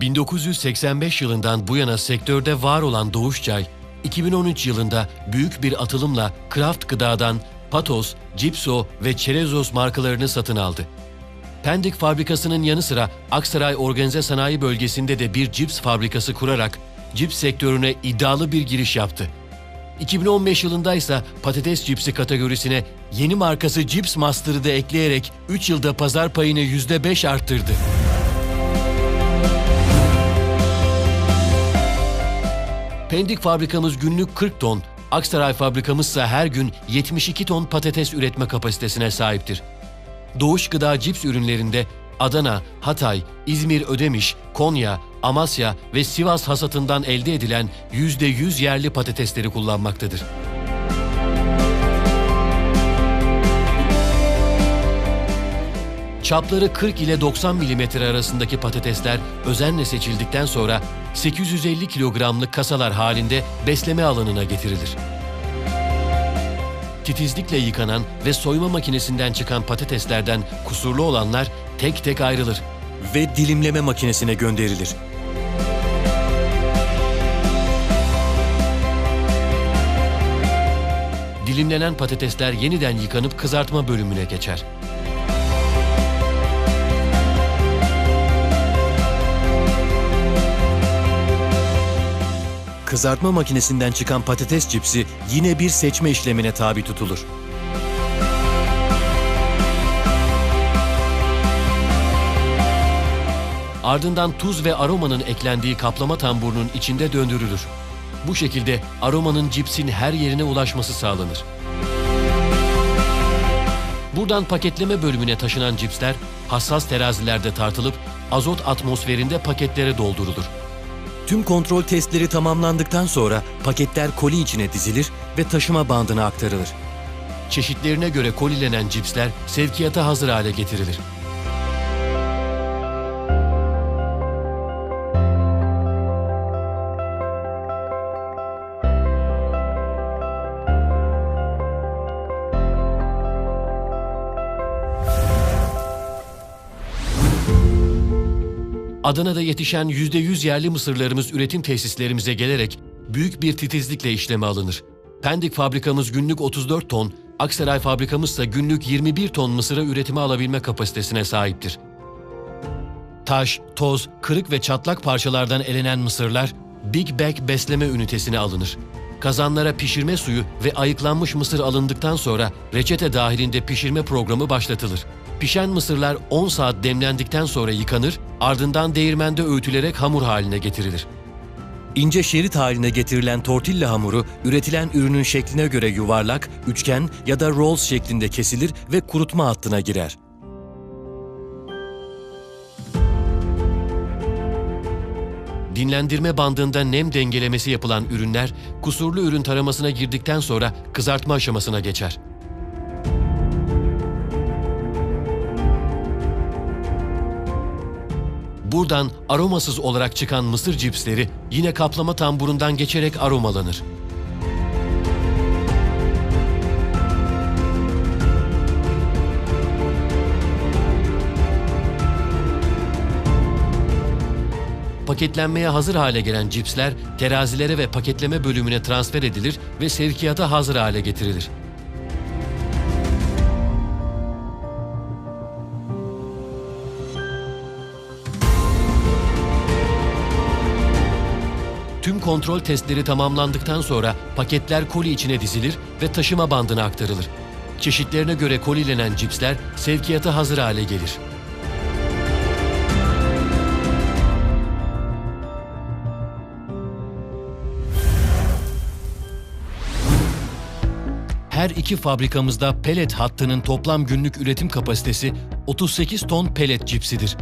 1985 yılından bu yana sektörde var olan Doğuş Çay, 2013 yılında büyük bir atılımla Kraft Gıda'dan Patos, Cipso ve Çerezos markalarını satın aldı. Pendik fabrikasının yanı sıra Aksaray Organize Sanayi Bölgesi'nde de bir cips fabrikası kurarak cips sektörüne iddialı bir giriş yaptı. 2015 yılında ise patates cipsi kategorisine yeni markası Cips Master'ı da ekleyerek 3 yılda pazar payını %5 arttırdı. Pendik fabrikamız günlük 40 ton, Aksaray fabrikamızsa her gün 72 ton patates üretme kapasitesine sahiptir. Doğuş Gıda cips ürünlerinde Adana, Hatay, İzmir Ödemiş, Konya, Amasya ve Sivas hasatından elde edilen %100 yerli patatesleri kullanmaktadır. Çapları 40 ile 90 mm arasındaki patatesler özenle seçildikten sonra 850 kilogramlık kasalar halinde besleme alanına getirilir. Titizlikle yıkanan ve soyma makinesinden çıkan patateslerden kusurlu olanlar tek tek ayrılır. ve dilimleme makinesine gönderilir. Dilimlenen patatesler yeniden yıkanıp kızartma bölümüne geçer. Kızartma makinesinden çıkan patates cipsi yine bir seçme işlemine tabi tutulur. Ardından tuz ve aromanın eklendiği kaplama tamburunun içinde döndürülür. Bu şekilde aromanın cipsin her yerine ulaşması sağlanır. Buradan paketleme bölümüne taşınan cipsler hassas terazilerde tartılıp azot atmosferinde paketlere doldurulur. Tüm kontrol testleri tamamlandıktan sonra paketler koli içine dizilir ve taşıma bandına aktarılır. Çeşitlerine göre kolilenen cipsler sevkiyata hazır hale getirilir. Adana'da yetişen %100 yerli mısırlarımız üretim tesislerimize gelerek büyük bir titizlikle işleme alınır. Pendik fabrikamız günlük 34 ton, Aksaray fabrikamızsa günlük 21 ton mısıra üretime alabilme kapasitesine sahiptir. Taş, toz, kırık ve çatlak parçalardan elenen mısırlar Big Bag besleme ünitesine alınır. Kazanlara pişirme suyu ve ayıklanmış mısır alındıktan sonra reçete dahilinde pişirme programı başlatılır. Pişen mısırlar 10 saat demlendikten sonra yıkanır, ardından değirmende öğütülerek hamur haline getirilir. İnce şerit haline getirilen tortilla hamuru üretilen ürünün şekline göre yuvarlak, üçgen ya da rolls şeklinde kesilir ve kurutma hattına girer. Dinlendirme bandında nem dengelemesi yapılan ürünler kusurlu ürün taramasına girdikten sonra kızartma aşamasına geçer. Buradan aromasız olarak çıkan mısır cipsleri yine kaplama tamburundan geçerek aromalanır. Paketlenmeye hazır hale gelen cipsler terazilere ve paketleme bölümüne transfer edilir ve sevkiyata hazır hale getirilir. Kontrol testleri tamamlandıktan sonra paketler koli içine dizilir ve taşıma bandına aktarılır. Çeşitlerine göre kolilenen cipsler sevkiyata hazır hale gelir. Her iki fabrikamızda pelet hattının toplam günlük üretim kapasitesi 38 ton pelet cipsidir.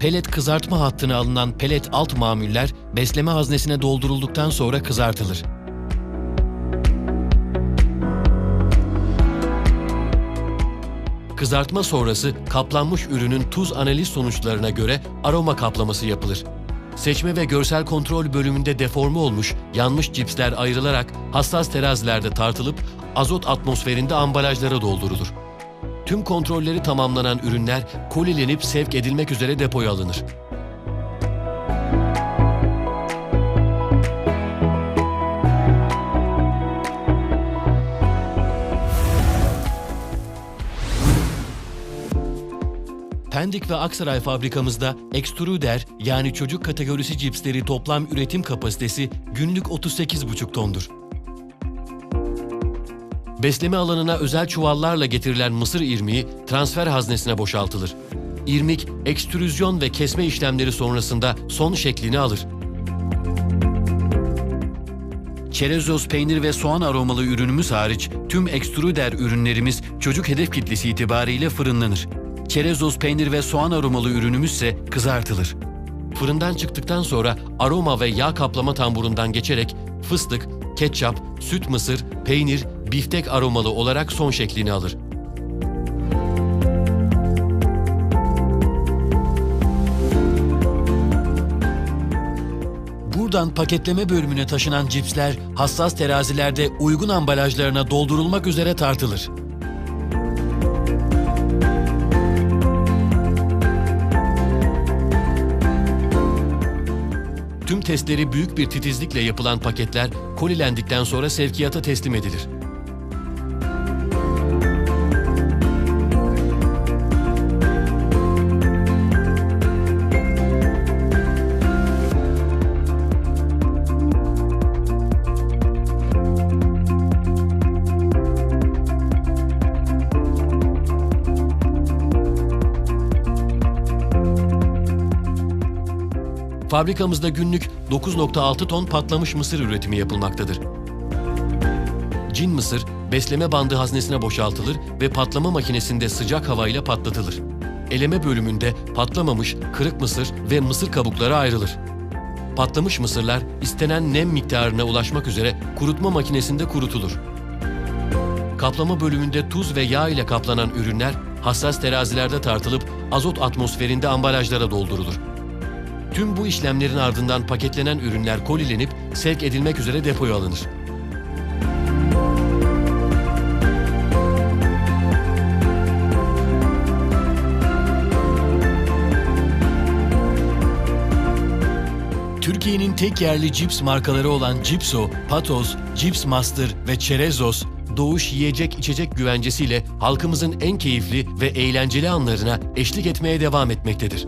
Pelet kızartma hattına alınan pelet alt mamuller besleme haznesine doldurulduktan sonra kızartılır. Kızartma sonrası kaplanmış ürünün tuz analiz sonuçlarına göre aroma kaplaması yapılır. Seçme ve görsel kontrol bölümünde deforme olmuş, yanmış cipsler ayrılarak hassas terazilerde tartılıp azot atmosferinde ambalajlara doldurulur. Tüm kontrolleri tamamlanan ürünler kolilenip sevk edilmek üzere depoya alınır. Pendik ve Aksaray fabrikamızda ekstruder yani çocuk kategorisi cipsleri toplam üretim kapasitesi günlük 38,5 tondur. Besleme alanına özel çuvallarla getirilen mısır irmiği transfer haznesine boşaltılır. İrmik, ekstrüzyon ve kesme işlemleri sonrasında son şeklini alır. Çerezos peynir ve soğan aromalı ürünümüz hariç tüm ekstrüder ürünlerimiz çocuk hedef kitlesi itibariyle fırınlanır. Çerezos peynir ve soğan aromalı ürünümüz ise kızartılır. Fırından çıktıktan sonra aroma ve yağ kaplama tamburundan geçerek fıstık, ketçap, süt mısır, peynir, biftek aromalı olarak son şeklini alır. Buradan paketleme bölümüne taşınan cipsler hassas terazilerde uygun ambalajlarına doldurulmak üzere tartılır. Tüm testleri büyük bir titizlikle yapılan paketler kolilendikten sonra sevkiyata teslim edilir. Fabrikamızda günlük 9.6 ton patlamış mısır üretimi yapılmaktadır. Cin mısır, besleme bandı haznesine boşaltılır ve patlama makinesinde sıcak havayla patlatılır. Eleme bölümünde patlamamış kırık mısır ve mısır kabukları ayrılır. Patlamış mısırlar istenen nem miktarına ulaşmak üzere kurutma makinesinde kurutulur. Kaplama bölümünde tuz ve yağ ile kaplanan ürünler hassas terazilerde tartılıp azot atmosferinde ambalajlara doldurulur. Tüm bu işlemlerin ardından paketlenen ürünler kolilenip sevk edilmek üzere depoya alınır. Türkiye'nin tek yerli cips markaları olan Cipso, Patos, Cips Master ve Çerezos, Doğuş yiyecek içecek güvencesiyle halkımızın en keyifli ve eğlenceli anlarına eşlik etmeye devam etmektedir.